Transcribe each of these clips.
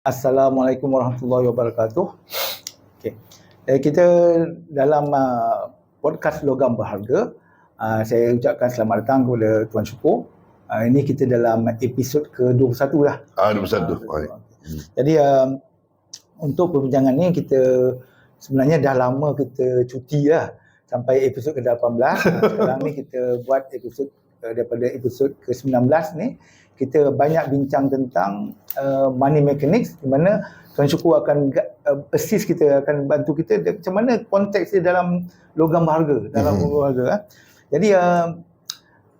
Assalamualaikum warahmatullahi wabarakatuh. Okay. Eh, kita dalam uh, podcast Logam Berharga, uh, saya ucapkan selamat datang kepada Tuan Syukur. Uh, ini kita dalam episod ke-21 dah. Ah, 21. Ah, Ah, Jadi uh, untuk perbincangan ni kita sebenarnya dah lama kita cuti lah sampai episod ke-18. Uh, sekarang ni kita buat episod uh, daripada episod ke-19 ni kita banyak bincang tentang uh, money mechanics di mana Tuan Syukur akan uh, assist kita akan bantu kita macam mana konteks dia dalam logam berharga dalam Mhm. logam berharga eh. Jadi uh,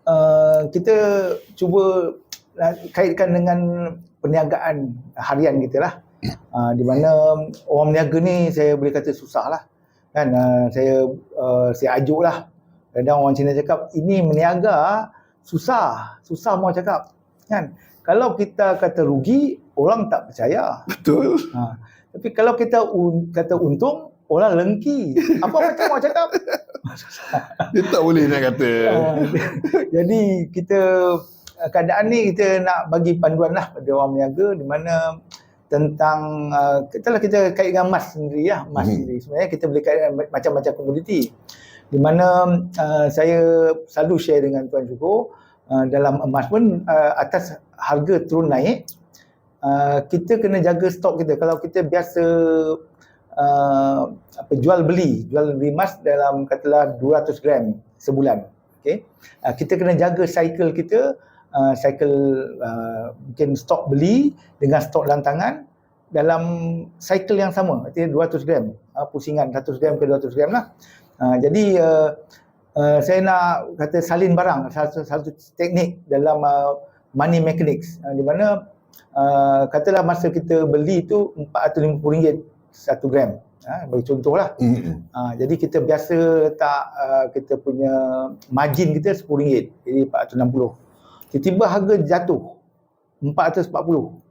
uh, kita cuba uh, kaitkan dengan perniagaan harian kita lah. Uh, di mana orang meniaga ni saya boleh kata susah lah. Kan uh, saya uh, saya ajuk lah. Kadang orang Cina cakap ini meniaga susah. Susah mau cakap. Kan? Kalau kita kata rugi, orang tak percaya. Betul. Ha. Tapi kalau kita un, kata untung, orang lengki. Apa macam mau cakap? Dia tak boleh nak kata. Jadi kita keadaan ni kita nak bagi panduan lah pada orang meniaga di mana tentang uh, kita lah kita kait dengan emas sendiri lah emas Mhm. sendiri. Sebenarnya kita boleh kait dengan macam-macam komoditi. Di mana uh, saya selalu share dengan Tuan Syukur uh, dalam emas pun uh, atas harga turun naik uh, kita kena jaga stok kita. Kalau kita biasa uh, apa jual beli jual beli emas dalam katalah 200 gram sebulan okey uh, kita kena jaga cycle kita uh, cycle uh, mungkin stok beli dengan stok lantangan dalam cycle yang sama. Artinya 200 gram uh, pusingan 100 gram ke 200 gram lah. Uh, jadi uh, uh, saya nak kata salin barang satu, satu teknik dalam uh, money mechanics. Uh, di mana uh, katalah masa kita beli tu RM450 satu gram. Ha, bagi contoh lah Mm-mm. Ha, jadi kita biasa letak uh, kita punya margin kita RM10 jadi 460 tiba-tiba harga jatuh. 440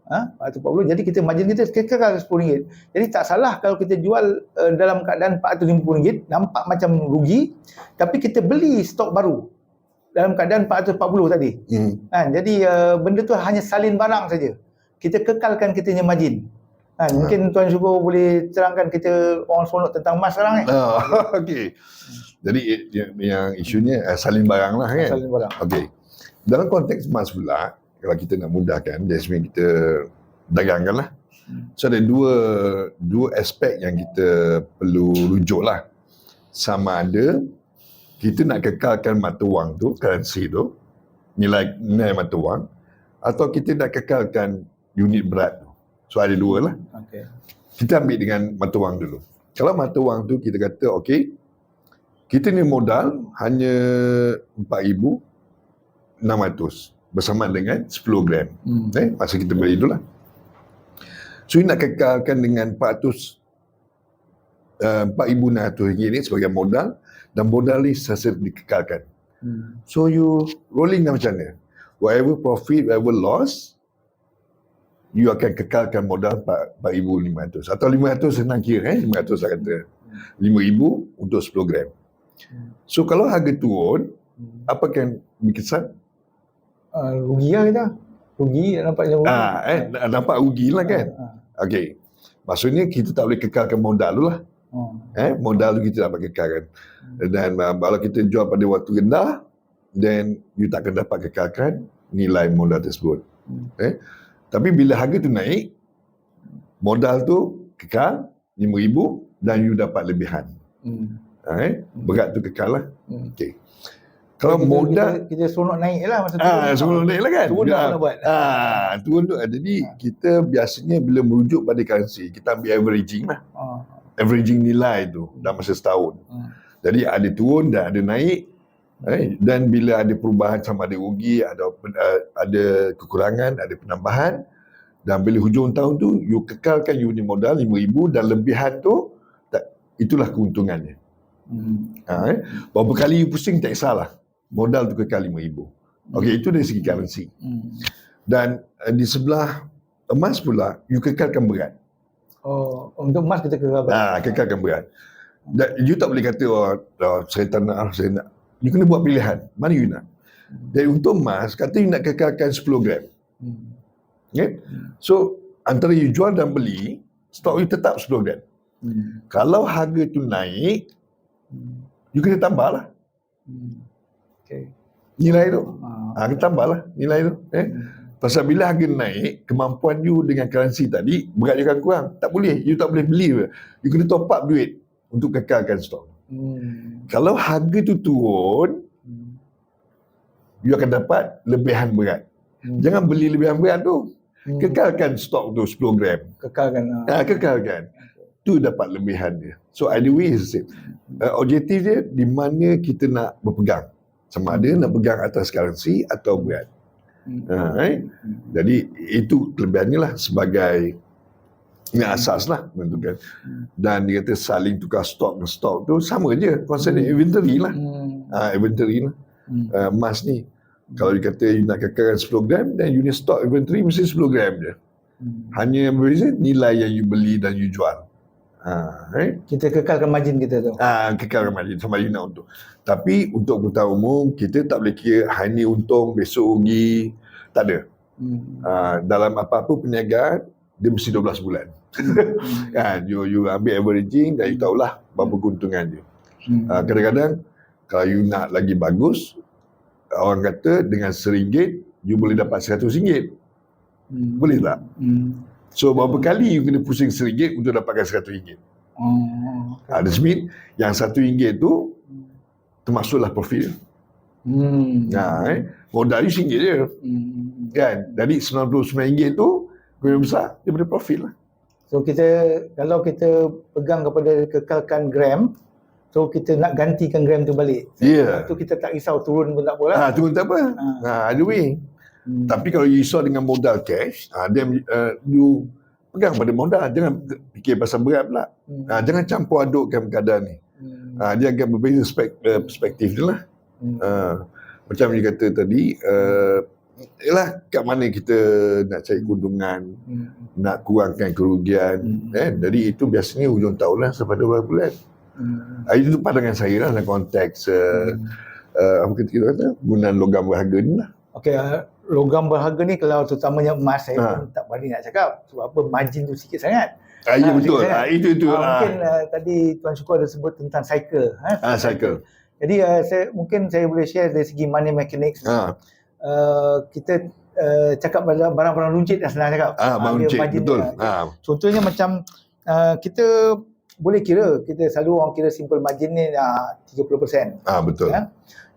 ha, 440 jadi kita margin kita kekal RM10 jadi tak salah kalau kita jual uh, dalam keadaan RM450 nampak macam rugi tapi kita beli stok baru dalam keadaan 440 tadi. Mm. kan jadi uh, benda tu hanya salin barang saja. Kita kekalkan kita punya margin. Kan mungkin tuan syukur boleh terangkan kita orang seronok tentang emas sekarang ni Ah, okey. Jadi eh, yang, yang isunya uh, salin barang lah kan. salin barang. Okey. Dalam konteks emas pula, kalau kita nak mudahkan, Jasmine kita dagangkan lah. So ada dua dua aspek yang kita perlu rujuk lah. Sama ada kita nak kekalkan mata wang tu, currency tu, nilai nilai mata wang, atau kita nak kekalkan unit berat tu. So ada dua lah. okey Kita ambil dengan mata wang dulu. Kalau mata wang tu kita kata okey, kita ni modal hanya 4,600 bersama dengan 10 gram. hmm. Eh, masa kita beli dulu lah. So you nak kekalkan dengan 400 uh, 4,600 ringgit ni sebagai modal dan modal ni sasa dikekalkan. Hmm. So you rolling dah macam mana? Whatever profit, whatever loss, you akan kekalkan modal 4,500 atau 500 senang kira eh 500 saya kata 5,000 untuk 10 gram Hmm. so kalau harga turun Hmm. apa akan berkesan Uh, rugi lah kita. Rugi nampaknya rugi ah eh nampak rugi lah kan? Ah, okey. Maksudnya kita tak boleh kekalkan modal dulu lah. Ah. eh modal tu kita dapat kekalkan. Dan uh, kalau kita jual pada waktu rendah then you tak akan dapat kekalkan nilai modal tersebut. Hmm. eh tapi bila harga tu naik modal tu kekal 5000 dan you dapat lebihan. Hmm. eh berat tu kekal lah. Hmm. okey kalau kita, modal kita, kita seronok naik lah masa ah sebelum naik lah kan turun tak Ah, nak buat ah turun tu jadi kita biasanya bila merujuk pada currency kita ambil averaging lah ah. averaging nilai tu dalam masa setahun Hmm. Jadi ada turun dan ada naik. Eh, dan bila ada perubahan sama ada rugi, ada uh, ada kekurangan, ada penambahan dan bila hujung tahun tu you kekalkan unit modal 5000 dan lebihan tu itulah keuntungannya. Hmm. Ha, eh. Berapa kali you pusing tak kisahlah. Modal tu kekal 5000. Okey itu dari segi currency. Hmm. Dan uh, di sebelah emas pula you kekalkan berat. Oh, untuk emas kita kekal berat. Nah, kekalkan berat. Dan you tak boleh kata, oh, oh saya tak nak, ah, saya nak. You kena buat pilihan. Mana you nak? Dan untuk emas, kata you nak kekalkan 10 gram. Hmm. Okay? So, antara you jual dan beli, stok you tetap 10 gram. Hmm. Kalau harga tu naik, Hmm. you kena tambah lah Hmm. Okay. nilai tu. Ha, kena tambah lah nilai tu. Eh? Pasal bila harga naik, kemampuan you dengan currency tadi, berat you akan kurang. Tak boleh. You tak boleh beli. You kena top up duit untuk kekalkan stok. Hmm. Kalau harga tu turun, Hmm. you akan dapat lebihan berat. Hmm. Jangan beli lebihan berat tu. Hmm. Kekalkan stok tu 10 gram. kekalkan. Ha, kekalkan. Tu dapat lebihan dia. So either way is the same. Uh, objektif dia di mana kita nak berpegang. Sama ada nak pegang atas currency atau berat. Hmm. Ha, eh? Hmm. Jadi itu kelebihannya lah sebagai ini asas lah menentukan. Hmm. Dan dia kata saling tukar stok dengan stok tu sama je. Konsep dia inventory lah. Hmm. Ha, inventory lah. Hmm. Uh, emas ni. Kalau dia kata you nak kekalkan 10 gram, dan unit stock inventory mesti 10 gram je. Hmm. Hanya yang berbeza nilai yang you beli dan you jual. Ha, eh? Kita kekalkan margin kita tu. Ah, kekalkan margin sama ada nak untung. Tapi untuk pengetahuan umum, kita tak boleh kira hari ni untung, besok rugi. Tak ada. Hmm. Ah, dalam apa-apa perniagaan, dia mesti 12 bulan. kan, you, you ambil averaging dan you tahulah berapa keuntungan dia. Hmm. Ah, kadang-kadang, kalau you nak lagi bagus, orang kata dengan RM1, you boleh dapat RM100. Hmm. Boleh tak? Hmm. So, berapa kali you kena pusing RM1 untuk dapatkan RM100? Oh. Ah, that means, yang RM1 tu, termasuklah profit. Hmm. Ha, eh. Modal you RM1 je. Hmm. Kan? Dari RM99 tu, kemudian besar, boleh profit lah. So kita kalau kita pegang kepada kekalkan gram, so kita nak gantikan gram tu balik. Ya. Tu kita tak risau turun pun tak apa lah. Ha, tu tak apa. Ha, ada way. Hmm. Tapi kalau you risau dengan modal cash, ha, then uh, you pegang pada modal. Jangan fikir pasal berat pula. Hmm. Ha, jangan campur adukkan keadaan ni. Hmm. Ha, dia agak berbeza spek, uh, perspektif dia lah. Hmm. Ha, macam you kata tadi, uh, ialah kat mana kita nak cari keuntungan, Hmm. nak kurangkan kerugian. Hmm. Eh, jadi itu biasanya hujung tahun lah sampai 12 bulan. Hmm. Ah, itu pandangan saya lah dalam konteks uh, Hmm. uh, apa kita kata penggunaan logam berharga ni lah. Okey, uh, logam berharga ni kalau terutamanya emas saya Ha. pun tak berani nak cakap sebab apa margin tu sikit sangat. Ah, ya Ah, betul. sikit Ah, itu itu. Ah, Ah, mungkin uh, tadi Tuan Syukur ada sebut tentang cycle. Ha? ah, cycle. Jadi uh, saya mungkin saya boleh share dari segi money mechanics. Ah, Uh, kita uh, cakap pada barang-barang runcit dah senang cakap. ah, Cik, margin betul. dia. Ah, Contohnya macam uh, kita boleh kira, kita selalu orang kira simple margin ni uh, 30%. ah, betul. Ya.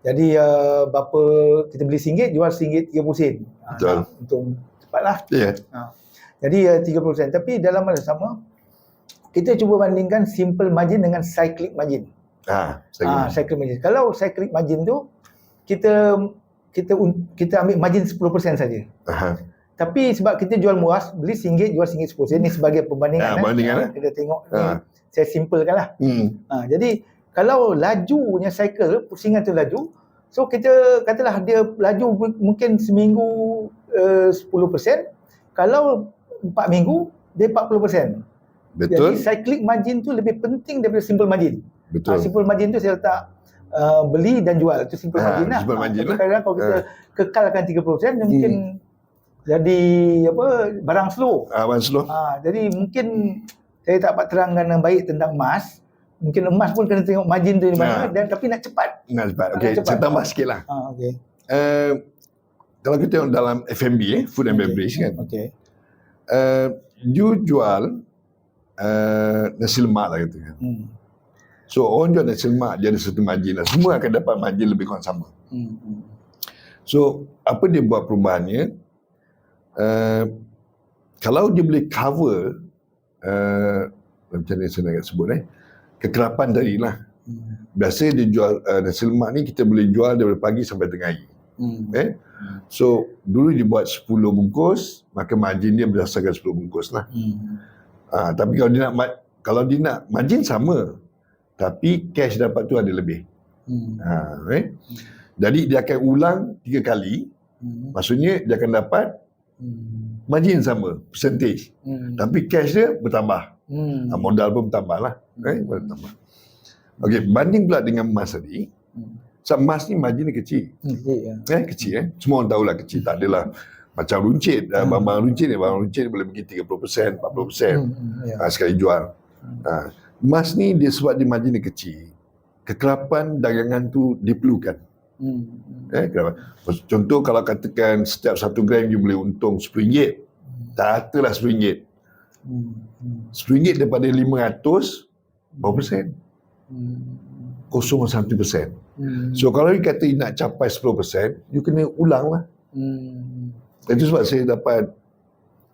Jadi uh, berapa kita beli RM1, jual RM1 30 sen. Ah, Betul. nak Untung cepatlah. Ya. Jadi uh, 30%. Tapi dalam masa sama kita cuba bandingkan simple margin dengan cyclic margin. Ah, Ah, saya cyclic margin. Kalau cyclic margin tu kita kita kita ambil margin 10% saja. Tapi sebab kita jual murah, beli RM1, jual RM1 10 sen. Ini sebagai perbandingan. Ah, eh. bandingan, Ah, eh. Kita tengok ni, Ah. saya simplekan lah. hmm. Ha, jadi kalau lajunya cycle, pusingan tu laju, so kita katalah dia laju mungkin seminggu uh, 10%, kalau 4 minggu dia 40%. Betul. Jadi cyclic margin tu lebih penting daripada simple margin. Ha, Betul. simple margin tu saya letak uh, beli dan jual itu simple Ah, margin lah. simple Ha, margin tapi lah. Kadang-kadang kalau kita kekalkan 30% dia mungkin jadi apa barang slow. Ah, Wan Slow. Ha, jadi mungkin saya tak dapat terangkan dengan baik tentang emas. Mungkin emas pun kena tengok margin tu di mana Ha. dan tapi nak cepat. Nak cepat. Ah, Okey, cepat. saya tambah sikit lah. Ha, okey. Uh, kalau kita tengok dalam F&B, eh, food and Okey. beverage kan, Okey. Uh, you jual uh, nasi lemak lah kata kan. Hmm. So orang jual nasi lemak dia ada satu margin lah. Semua akan dapat margin lebih kurang sama. Hmm. hmm. So apa dia buat perubahannya? Uh, kalau dia boleh cover uh, macam mana saya nak sebut eh kekerapan tadi lah. Hmm. Biasa dia jual uh, nasi lemak ni kita boleh jual daripada pagi sampai tengah hari. Hmm. Eh? So dulu dia buat 10 bungkus, maka margin dia berdasarkan 10 bungkus lah. Hmm. Ha, tapi kalau dia nak kalau dia nak margin sama, tapi cash dapat tu ada lebih. Hmm. Ha, eh? Jadi dia akan ulang tiga kali, Hmm. maksudnya dia akan dapat Hmm. margin sama, percentage. Hmm. Tapi cash dia bertambah. Hmm. Ah, Modal pun bertambah lah. Eh, bertambah. Okey, banding pula dengan emas tadi. Hmm. So, emas ni margin dia kecil. Hmm. Ya. Eh, kecil eh. Semua orang tahulah kecil. Tak adalah macam runcit. Hmm. Barang-barang runcit ni, barang runcit ni boleh pergi 30%, 40% Hmm. Hmm. Ya. ha, sekali jual. Ha. Emas ni dia sebab dia margin dia kecil. Kekerapan dagangan tu diperlukan. Hmm. Eh, kekerapan. Contoh kalau katakan setiap satu gram you boleh untung RM10. Tak katalah RM10. Hmm. Hmm. RM10 daripada 500, berapa persen? Hmm. 0.1%. Hmm. So kalau you kata you nak capai 10%, you kena ulang lah. Hmm. Itu sebab saya dapat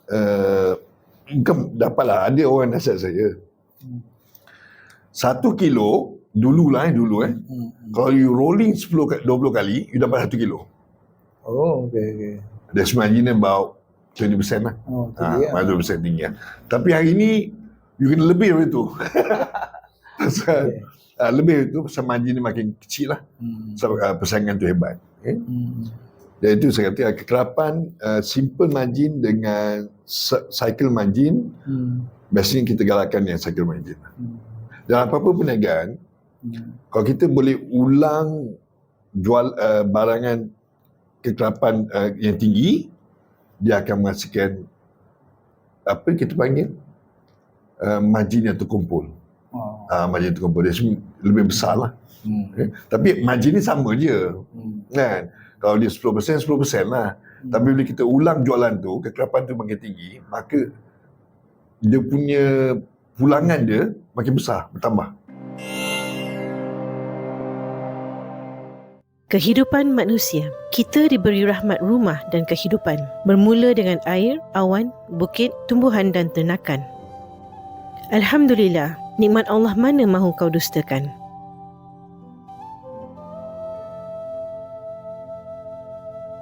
uh, bukan dapatlah ada orang nasihat saya. Hmm. Satu kilo dululah eh dulu eh. Hmm. Kalau you rolling 10 ka- 20 kali, you dapat satu kilo. Oh, okey okey. That's margin about 20% lah. Oh, Ha, tinggi ya. ah, 20% tinggi lah. Tapi hari ni, you kena lebih dari tu. Pasal, Okey. Ah, lebih dari tu, pasal margin ni makin kecil lah. Hmm. Sebab ah, persaingan tu hebat. Okay? Hmm. Dan itu saya kata kekerapan uh, simple margin dengan cy- cycle margin Hmm. biasanya kita galakkan yang cycle margin. Hmm. Dan apa-apa perniagaan Hmm. kalau kita boleh ulang jual uh, barangan kekerapan uh, yang tinggi dia akan menghasilkan apa kita panggil uh, margin yang terkumpul. Uh, terkumpul dia sem- lebih besar lah. Hmm. Okay? Tapi margin ni sama je. Hmm. Kan? Kalau dia 10%, 10% lah. Hmm. Tapi bila kita ulang jualan tu, kekerapan tu makin tinggi, maka dia punya pulangan dia makin besar, bertambah. Kehidupan manusia. Kita diberi rahmat rumah dan kehidupan. Bermula dengan air, awan, bukit, tumbuhan dan ternakan. Alhamdulillah, nikmat Allah mana mahu kau dustakan.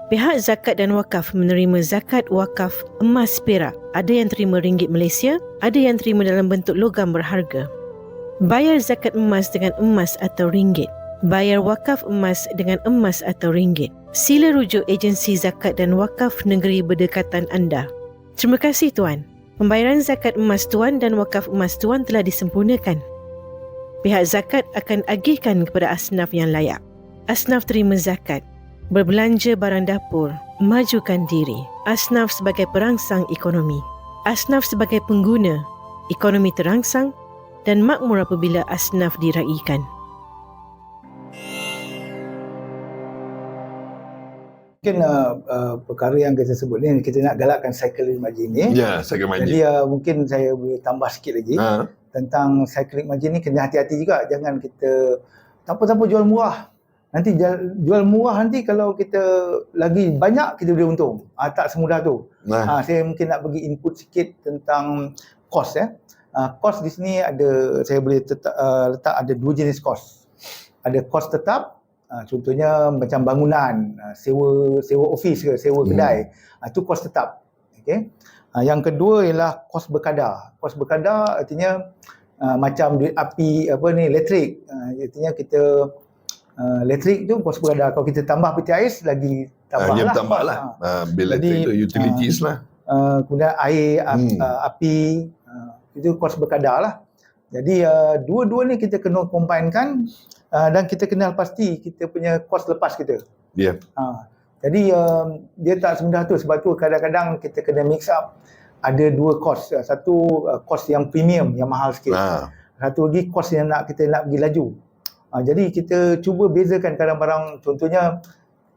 Pihak zakat dan wakaf menerima zakat wakaf emas perak. Ada yang terima ringgit Malaysia, ada yang terima dalam bentuk logam berharga. Bayar zakat emas dengan emas atau ringgit. Bayar wakaf emas dengan emas atau ringgit. Sila rujuk agensi zakat dan wakaf negeri berdekatan anda. Terima kasih Tuan. Pembayaran zakat emas Tuan dan wakaf emas Tuan telah disempurnakan. Pihak zakat akan agihkan kepada asnaf yang layak. Asnaf terima zakat. Berbelanja barang dapur. Majukan diri. Asnaf sebagai perangsang ekonomi. Asnaf sebagai pengguna. Ekonomi terangsang dan makmur apabila asnaf diraikan. Mungkin uh, uh, perkara yang kita sebut ni kita nak galakkan cycling margin ni. Ya, cycle Jadi margin. uh, mungkin saya boleh tambah sikit lagi Ha, tentang cycling margin ni kena hati-hati juga jangan kita tanpa-tanpa jual murah. Nanti jual, jual murah nanti kalau kita lagi banyak kita boleh untung. Ah tak semudah tu. nah, Ha, saya mungkin nak bagi input sikit tentang kos ya. Uh, kos di sini ada saya boleh tetap, uh, letak ada dua jenis kos. Ada kos tetap uh, contohnya macam bangunan, uh, sewa sewa office ke, sewa Hmm. kedai. Uh, itu kos tetap. Okey. Uh, yang kedua ialah kos berkadar. Kos berkadar artinya uh, macam duit api apa ni elektrik. Uh, artinya kita uh, elektrik tu kos berkadar. Kalau kita tambah peti ais lagi tambah ah, dia lah. bertambah kos. lah. Ha Ha, bil elektrik tu, utilities lah. uh, kemudian air, ap, Hmm. uh, api, uh, itu kos berkadar lah. Jadi uh, dua-dua ni kita kena combinekan uh, dan kita kenal pasti kita punya kos lepas kita. Ya. Uh, jadi uh, dia tak semudah tu sebab tu kadang-kadang kita kena mix up ada dua kos. Satu uh, kos yang premium yang mahal sikit. Ha, Satu lagi kos yang nak kita nak pergi laju. Uh, jadi kita cuba bezakan kadang barang contohnya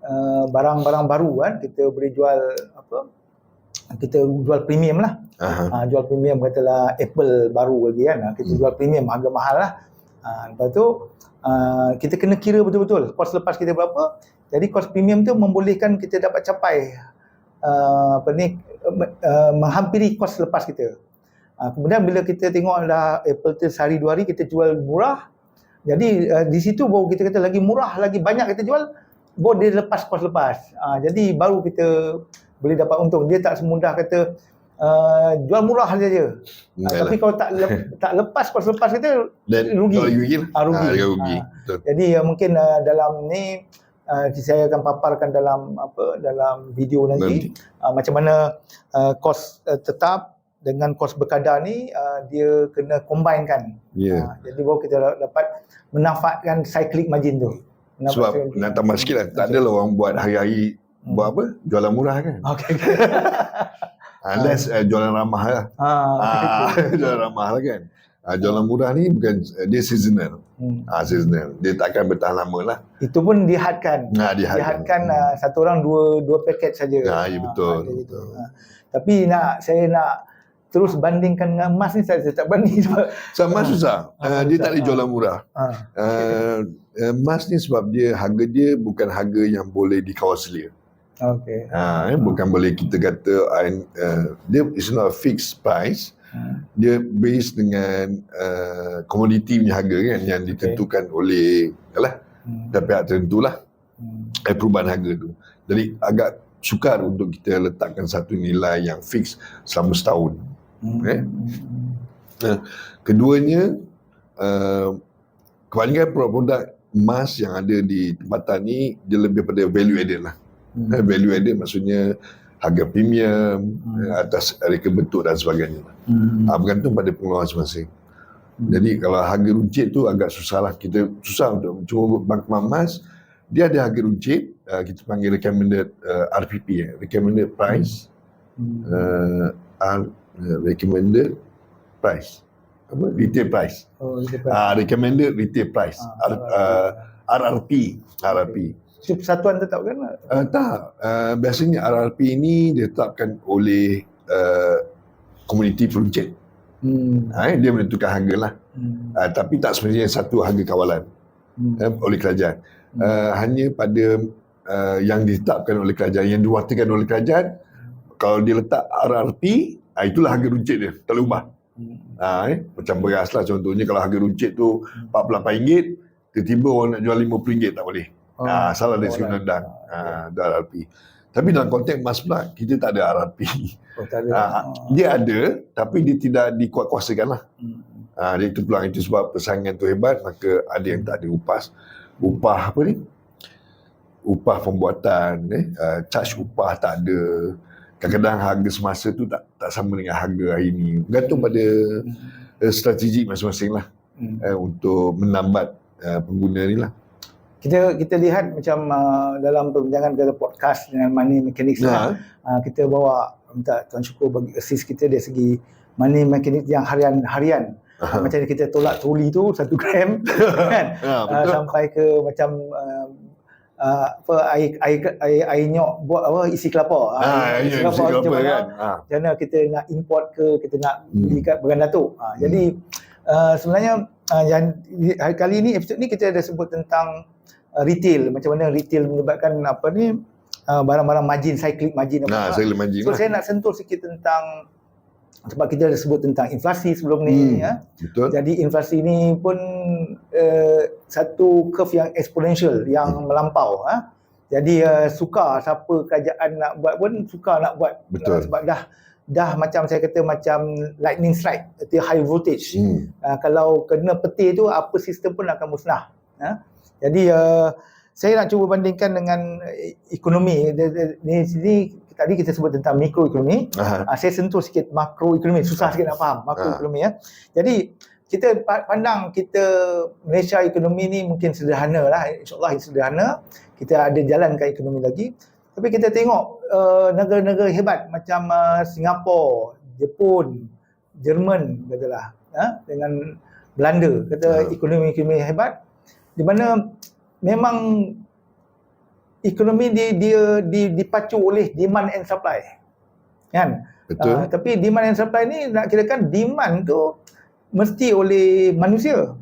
uh, barang-barang baru kan kita boleh jual apa kita jual premium lah. Uh, jual premium katalah Apple baru lagi kan. Ah, kita Hmm. jual premium harga mahal lah. Uh, lepas tu uh, kita kena kira betul-betul kos lepas kita berapa. Jadi kos premium tu membolehkan kita dapat capai uh, apa ni uh, menghampiri kos lepas kita. Uh, kemudian bila kita tengok dah Apple tu sehari dua hari kita jual murah. Jadi uh, di situ baru kita kata lagi murah lagi banyak kita jual baru dia lepas kos lepas. Uh, jadi baru kita boleh dapat untung dia tak semudah kata uh, jual murah saja. Yalah. tapi kalau tak lep, tak lepas kos lepas kita Dan rugi. kalau rugi. Ah, rugi. Ah. Jadi uh, mungkin uh, dalam ni uh, saya akan paparkan dalam apa dalam video nanti, Nanti. Uh, macam mana uh, kos uh, tetap dengan kos berkadar ni uh, dia kena combinekan. Ya. Uh, jadi baru kita dapat menafatkan cyclic margin tu. Sebab Menafatkan- nak tambah sikit lah, tak adalah orang buat hari-hari. Buat apa? Jualan murah kan. Okey. Unless uh, jualan ramah lah. Ah, Ah, jualan ramah lah kan. Ah, jualan murah ni bukan dia seasonal. hmm. Ah, seasonal. Dia takkan bertahan lama lah. Itu pun dihadkan. Nah, dia Dihadkan uh, satu orang dua dua paket saja. Ya, ya, Ah, betul, gitu. betul. Ah. Tapi nak saya nak terus bandingkan dengan emas ni saya, saya tak berani sebab Sama Ah. susah. Ah, Uh, dia susah. tak boleh jualan murah. ah, Uh, emas ni sebab dia harga dia bukan harga yang boleh dikawal selia. Okey. Ha, eh, bukan boleh kita kata uh, dia is not a fixed price. Hmm. Dia based dengan uh, komoditi punya harga kan yang ditentukan oleh yalah Hmm. pihak tertentu lah Hmm. eh, perubahan harga tu. Jadi agak sukar untuk kita letakkan satu nilai yang fix selama setahun. Hmm. Eh? Keduanya, uh, kebanyakan produk-produk emas yang ada di tempatan ni dia lebih pada value added lah. Hmm. Eh, value added maksudnya harga premium Hmm. atas reka bentuk dan sebagainya. Hmm. Ha, bergantung pada pengeluaran masing-masing. Hmm. Jadi kalau harga runcit tu agak susah lah. Kita susah untuk cuba bank emas. Dia ada harga runcit. Uh, kita panggil recommended uh, RPP. Eh, recommended price. Hmm. Uh, R, uh, recommended price. Apa? Retail price. Oh, itu kan. Ah, recommended retail price. Ah, R, uh, RRP. RRP. Itu persatuan tetap kan? Uh, tak. Uh, biasanya RRP ini ditetapkan oleh uh, komuniti peruncit. Hmm. Ha, eh, dia menentukan harga lah. Hmm. Uh, tapi tak semestinya satu harga kawalan Hmm. eh, oleh kerajaan. Hmm. Uh, hanya pada uh, yang ditetapkan oleh kerajaan, yang diwakilkan oleh kerajaan, kalau dia letak RRP, uh, itulah harga runcit dia. Tak boleh ubah. Hmm. Ha, eh, macam beras lah contohnya kalau harga runcit tu RM48, tiba-tiba orang nak jual RM50 tak boleh. Oh, Ah, salah dari segi undang-undang. Ah, Ah, RRP. Tapi dalam konteks emas pula, kita tak ada RRP. Oh, tak ada. Ah, dia ada, tapi dia tidak dikuat-kuasakan lah. Hmm. Ha, dia itu peluang itu sebab persaingan tu hebat maka ada yang tak ada upas upah apa ni upah pembuatan eh uh, charge upah tak ada kadang-kadang harga semasa tu tak tak sama dengan harga hari ni bergantung pada uh, strategi masing-masing lah Hmm. uh, untuk menambat uh, pengguna ni lah Kita kita lihat macam uh, dalam perbincangan kita podcast dengan money mechanics nah, uh, kita bawa minta Tuan Syukur bagi assist kita dari segi money mechanics yang harian-harian. Aha. macam kita tolak troli tu satu gram kan ha, uh, sampai ke macam uh, uh, apa air air air, air nyok buat apa isi kelapa. ha, ya, mesti macam apa mana kan ha. macam mana kita nak import ke kita nak Hmm. beli kat Began Datuk. Ha, jadi uh, sebenarnya uh, yang hari kali ni episod ni kita ada sebut tentang retail macam mana retail menyebabkan apa ni uh, barang-barang margin cyclic margin apa. nah apa. boleh manjing So lah saya nak sentuh sikit tentang sebab kita ada sebut tentang inflasi sebelum ni Hmm. ya. betul Jadi inflasi ni pun uh, satu curve yang exponential yang Hmm. melampau ha. Jadi uh, suka siapa kerajaan nak buat pun suka nak buat Betul. Uh, sebab dah dah macam saya kata macam lightning strike, itu high voltage. hmm. Uh, kalau kena petir tu apa sistem pun akan musnah. Ha? Jadi uh, saya nak cuba bandingkan dengan eh, ekonomi. Di- sini tadi kita sebut tentang mikroekonomi. Aha. Uh, saya sentuh sikit makroekonomi. Susah sikit nak faham makroekonomi ya. Jadi kita pa- pandang kita Malaysia ekonomi ni mungkin sederhana lah. InsyaAllah sederhana. Kita ada jalankan ekonomi lagi. Tapi kita tengok uh, negara-negara hebat macam uh, Singapura, Jepun, Jerman katalah. Ha? Dengan Belanda. Kata Hmm. ekonomi-ekonomi hebat. Di mana memang ekonomi dia, dia, dia dipacu oleh demand and supply. Kan? betul Uh, tapi demand and supply ni nak kirakan demand tu mesti oleh manusia.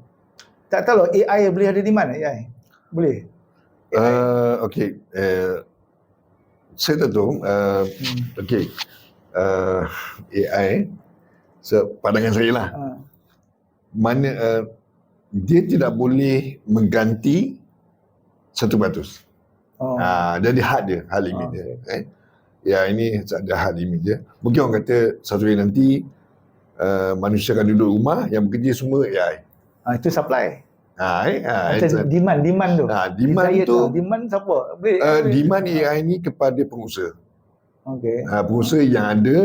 Tak tahu lah AI boleh ada demand AI. Boleh. Uh, okay. Uh, saya tak tahu. Uh, Hmm. okay. Uh, AI. So, pandangan saya lah. Uh, Mana uh, dia tidak boleh mengganti 100%. oh. Ah, jadi had dia, had limit Oh, dia. Eh? Ya ini ada had limit dia. Mungkin orang kata satu hari nanti uh, manusia akan duduk rumah yang bekerja semua AI. Uh, itu supply. Ha, eh, ha, Macam it's a- demand, demand tu. ha, demand Desire tu, demand siapa? Boleh, uh, boleh- demand AI ni kepada pengusaha. Okey. Ha, pengusaha yang ada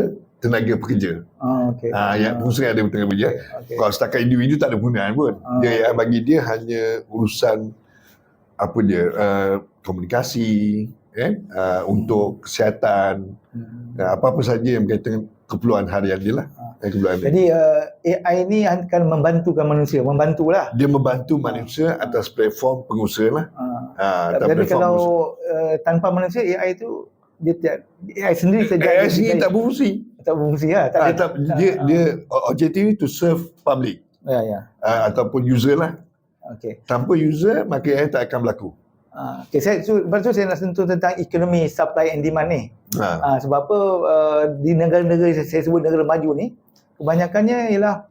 tenaga pekerja. Ah, okey. Ha, yang pengusaha yang ada tenaga pekerja. Okey. Kalau setakat individu tak ada penggunaan pun. Ah. Dia AI bagi dia hanya urusan apa dia uh, komunikasi eh uh, untuk kesihatan Hmm. uh, apa-apa saja yang berkaitan dengan keperluan harian dia lah. Ah. Eh, keperluan dia. Jadi uh, AI ni akan membantukan manusia, membantulah. dia membantu manusia atas platform pengusaha lah. Ah. Ha, Jadi platform kalau pengusaha. uh, tanpa manusia AI tu dia tidak AI sendiri saja AI sendiri tak berfungsi. tak berfungsi lah. Tak, Ha, ada- tak, dia dia objektif to serve public ya ya. uh, ataupun user lah. Okey. Tanpa user maka AI tak akan berlaku. Ah, okay, saya so, lepas tu saya nak sentuh tentang ekonomi supply and demand ni. Ha. Ah, sebab apa uh, di negara-negara saya, sebut negara maju ni kebanyakannya ialah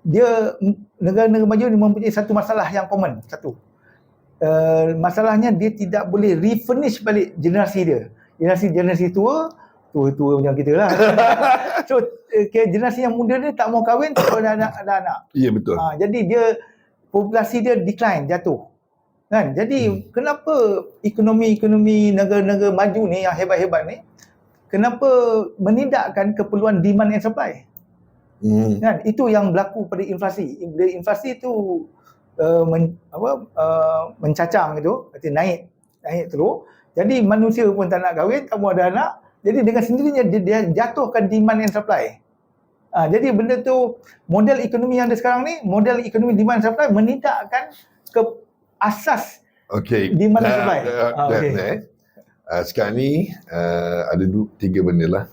dia negara-negara maju ni mempunyai satu masalah yang common satu. Uh, masalahnya dia tidak boleh refurnish balik generasi dia. Generasi generasi tua tua-tua macam kita lah. so okay, generasi yang muda ni tak mau kahwin tak ada anak, ada anak. Ya betul. Ha, jadi dia populasi dia decline, jatuh. Kan? Jadi hmm. kenapa ekonomi-ekonomi negara-negara maju ni yang hebat-hebat ni kenapa menidakkan keperluan demand and supply? Hmm. Kan? Itu yang berlaku pada inflasi. Bila inflasi tu uh, men, apa uh, mencacang gitu, arti naik naik terus. Jadi manusia pun tak nak kahwin, tak mau ada anak. Jadi dengan sendirinya dia, dia jatuhkan demand and supply. Ha, jadi benda tu model ekonomi yang ada sekarang ni, model ekonomi demand and supply menidakkan ke asas Okey. Di mana Dah- supply? dah- Ah, dah- okey. dah, eh. Ah, sekarang ni uh, ada du, tiga benda lah.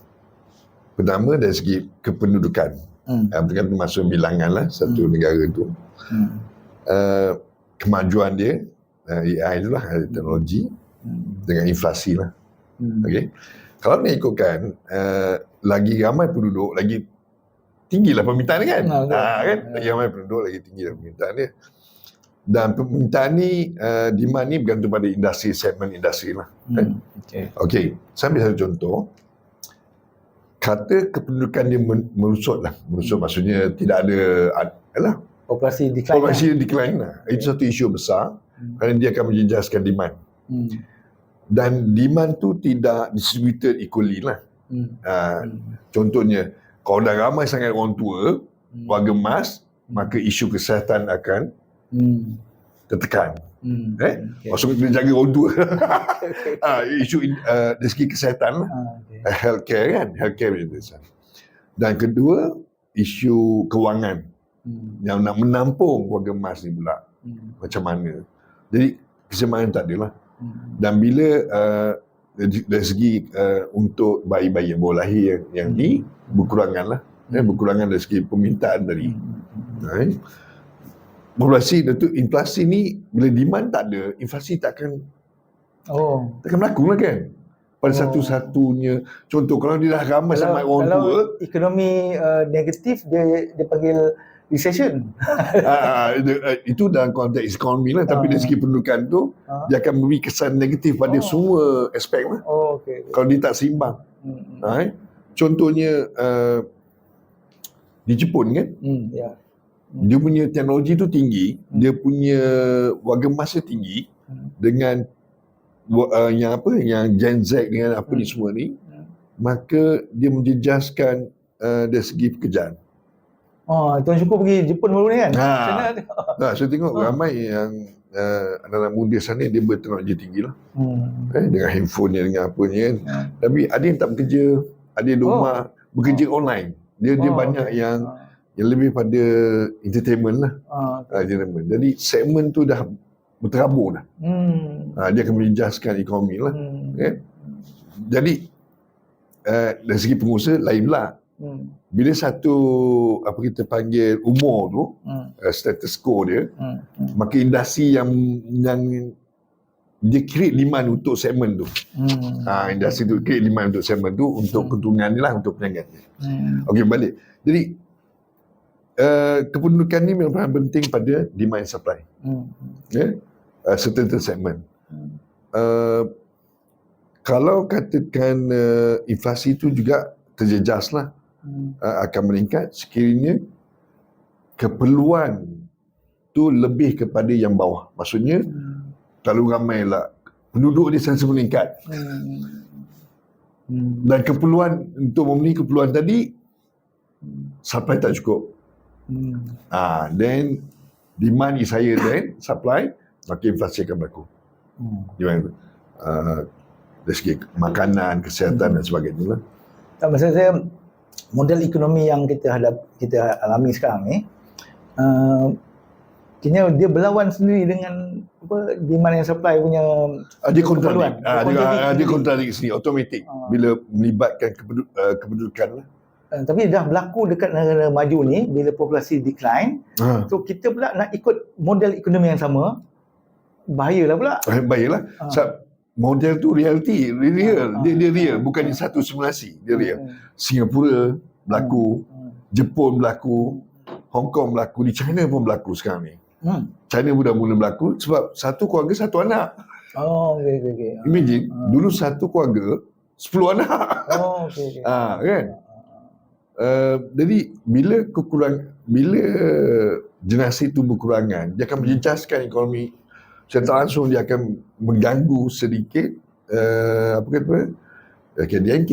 Pertama dari segi kependudukan. Hmm. Uh, berkaitan masuk bilangan lah satu negara tu. Hmm. Uh, kemajuan dia, uh, AI tu lah, teknologi Hmm. Dengan inflasi lah. Hmm. Okey. Kalau nak ikutkan, uh, lagi ramai penduduk, lagi tinggilah permintaan kan? Ah, betul. Ah, kan? Lagi ramai penduduk, lagi tinggilah permintaan dia. Dan permintaan ni, uh, demand ni bergantung pada industri, segmen industri lah. Hmm. Okay. Okey, saya ambil satu contoh. Kata kependudukan dia merusut lah. Merusut maksudnya tidak ada, ad- alah, Populasi decline. populasi dia decline lah. Itu satu isu besar Hmm. kerana dia akan menjejaskan demand. Hmm. Dan demand tu tidak distributed equally lah. Hmm. Uh, Hmm. contohnya, kalau dah ramai sangat orang tua, Hmm. warga emas, maka isu kesihatan akan Hmm. tertekan. Hmm. Eh? Okay. Maksudnya kena jaga orang tua. uh, isu uh, dari segi kesihatan lah. Ah, okay. uh, healthcare kan healthcare menjadi besar dan kedua isu kewangan Hmm. yang nak menampung warga emas ni pula Hmm. macam mana jadi keseimbangan tak ada lah. Dan bila uh, dari, segi uh, untuk bayi-bayi yang baru lahir yang, yang ni berkurangan lah eh, berkurangan dari segi permintaan tadi Hmm. eh. populasi dan tu inflasi ni bila demand tak ada inflasi takkan Oh. takkan berlaku lah kan pada Oh. satu-satunya contoh kalau dia dah ramai sangat orang kalau tua ekonomi uh, negatif dia dia panggil recession. Dia- ah, itu dalam konteks ekonomi lah tapi Ah. dari segi pendudukan tu Ah. dia akan memberi kesan negatif pada Oh. semua aspek lah Oh, okey. kalau dia tak seimbang Hmm. ha, eh? contohnya uh, di Jepun kan Hmm. Ya. dia punya teknologi tu tinggi dia punya warga masa tinggi Hmm. dengan uh, yang apa yang Gen Z dengan apa ni Hmm. semua ni Hmm. maka dia menjejaskan uh, dari segi pekerjaan Oh, Tuan Syukur pergi Jepun baru ni kan? Ha. Nah, saya tengok Oh. ramai yang uh, anak-anak muda sana dia berteknologi tinggi lah. Hmm. Eh, dengan handphone dia, dengan apa ni kan. Hmm. Tapi ada yang tak bekerja, ada yang di Oh. rumah bekerja online. Dia dia Oh, banyak okey. yang yang lebih pada entertainment lah. Ah. Uh, entertainment. Jadi segmen tu dah berterabur dah. Hmm. Uh, dia akan menjejaskan ekonomi lah. Hmm. Eh? Jadi uh, dari segi pengusaha lain pula. Hmm. Bila satu apa kita panggil umur tu, Hmm. uh, status quo dia, Hmm. Hmm. maka industri yang yang dia create demand untuk segmen tu. Hmm. Ha, industri tu create demand untuk segmen tu untuk Hmm. keturunan ni lah, untuk perniagaan ni. Hmm. Okey, balik. Jadi, uh, kependudukan ni memang penting pada demand and supply. Hmm. Ya? Uh, certain segmen. Hmm. Uh, kalau katakan uh, inflasi tu juga terjejas lah. Uh, akan meningkat sekiranya keperluan tu lebih kepada yang bawah. Maksudnya Hmm. terlalu ramai lah. Penduduk dia sentiasa meningkat. Hmm. Hmm. Dan keperluan untuk memenuhi keperluan tadi, supply tak cukup. Hmm. Ah, then demand is higher than supply, maka inflasi akan berlaku. Hmm. Di uh, dari segi makanan, kesihatan dan sebagainya lah. Tak maksud saya model ekonomi yang kita hadap kita alami sekarang ni uh, kini dia berlawan sendiri dengan apa demand and supply punya Ah, dia kontradik. Ah, dia, Kontradik ah, dia sendiri. kontradik sendiri, automatik. Ah. Bila melibatkan kependu, uh, kependudukan lah. Uh, tapi dah berlaku dekat negara maju ni bila populasi decline Ha. so kita pula nak ikut model ekonomi yang sama bahayalah pula Eh, Baiklah. Ah. Sebab model tu reality, dia real. Ah, Dia, dia ah, real. ah, Bukan ah. satu simulasi. Dia real. Hmm. Singapura berlaku, Hmm. Jepun berlaku, Hong Kong berlaku, di China pun berlaku sekarang ni. Hmm. China pun dah mula berlaku sebab satu keluarga satu anak. Oh, okey okey. Imagine, Ah. dulu satu keluarga, 10 anak. Oh, okey okey. Ah, kan? Uh, jadi bila kekurang bila generasi itu berkurangan, dia akan menjejaskan ekonomi secara langsung dia akan mengganggu sedikit uh, apa kata uh, KDNK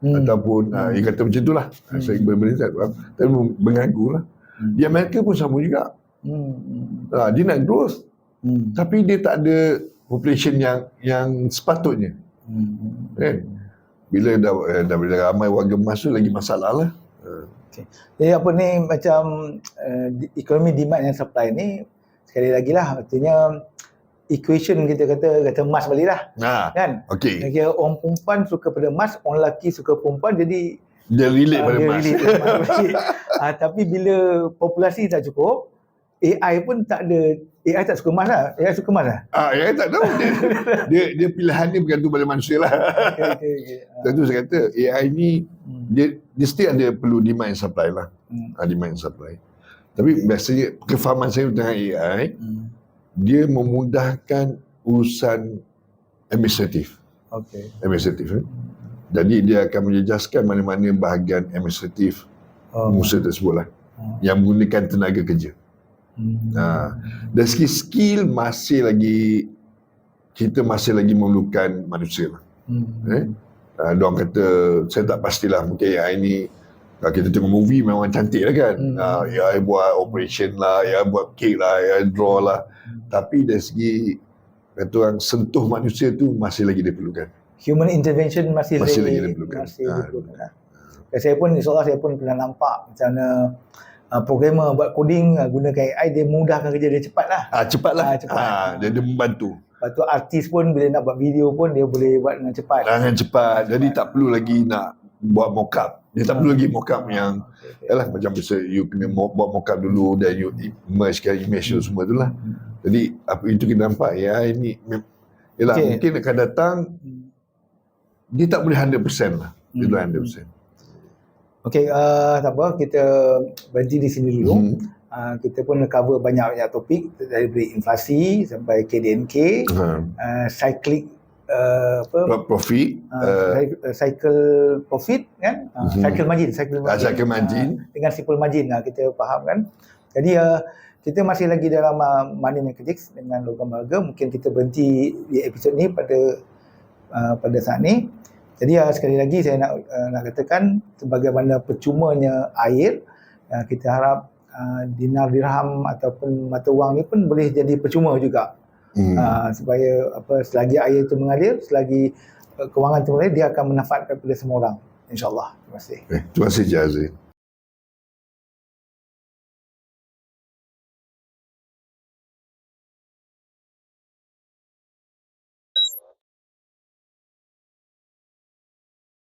Hmm. ataupun uh, dia kata macam itulah. Hmm. Saya berbeza tak faham. Tapi mengganggu lah. Hmm. Di Amerika pun sama juga. Hmm. hmm. Uh, dia nak growth Hmm. tapi dia tak ada population yang yang sepatutnya. Hmm. Kan? Bila dah, eh, dah bila ramai warga emas tu lagi masalah lah. Jadi apa ni macam uh, ekonomi demand dan supply ni sekali lagi lah artinya equation kita kata kata emas balik lah Ha, kan. okey. Kira orang perempuan suka pada emas, orang lelaki suka perempuan jadi Dia relate ah, pada dia emas. relate pada emas. Ah, tapi bila populasi tak cukup, AI pun tak ada AI tak suka emas lah. AI suka emas lah. Ah, ya tak tahu. Dia, dia, dia pilihan dia bergantung pada manusia lah. Okay, okay, okay. Saya kata AI ni hmm, dia, dia still ada perlu demand and supply lah. hmm, Ah, demand and supply. Tapi biasanya kefahaman saya tentang AI, hmm. Dia memudahkan urusan administratif. Okay. Administratif. Eh? Jadi dia akan menjejaskan mana-mana bahagian administratif Oh. pengusaha tersebut lah. Hmm. Yang menggunakan tenaga kerja. Hmm. Ah. Dari segi skill masih lagi kita masih lagi memerlukan manusia lah. Hmm. Eh? Uh, diorang kata saya tak pastilah mungkin AI ni kalau kita tengok movie memang cantik lah kan. Hmm. Uh, AI buat operation lah, AI buat cake lah, AI draw lah. Hmm. Tapi dari segi kata orang sentuh manusia tu masih lagi diperlukan. human intervention masih, Masih lagi, lagi diperlukan. Masih Ah. diperlukan. lah. Dan saya pun insyaAllah saya pun pernah nampak macam mana uh, programmer buat coding uh, gunakan AI dia mudahkan kerja dia cepat lah. Ah cepatlah. Ah, cepat. Ah, dia, dia membantu. Lepas tu artis pun bila nak buat video pun dia boleh buat dengan cepat. Dengan cepat. Jadi tak perlu lagi nak buat mock-up. Dia tak perlu lagi mock-up yang Okay, okay. Yalah macam biasa you kena buat mock-up dulu dan you merge kan image tu semua tu lah. Hmm. Jadi apa itu kita nampak ya ini Yalah Okey. mungkin akan datang Hmm. dia tak boleh 100% lah. Dia Hmm. boleh 100%. Okey, uh, tak apa kita berhenti di sini dulu. Hmm. Uh, kita pun cover banyak-banyak topik dari inflasi sampai KDNK, Ha. uh, cyclic uh, apa? Pro- Profit, uh, uh, cy- cycle profit kan? Uh, cycle margin cycle Ah, margin, cycle margin. Ah, dengan simple margin lah kita faham kan? Jadi uh, kita masih lagi dalam uh, money mechanics dengan logam harga. Mungkin kita berhenti di episod ni pada uh, pada saat ni. Jadi uh, sekali lagi saya nak uh, nak katakan sebagaimana percumanya air uh, kita harap uh, dinar dirham ataupun mata wang ni pun boleh jadi percuma juga hmm. uh, supaya apa selagi air itu mengalir selagi uh, kewangan itu mengalir dia akan memanfaatkan kepada semua orang insyaallah terima kasih Eh, terima kasih Azri.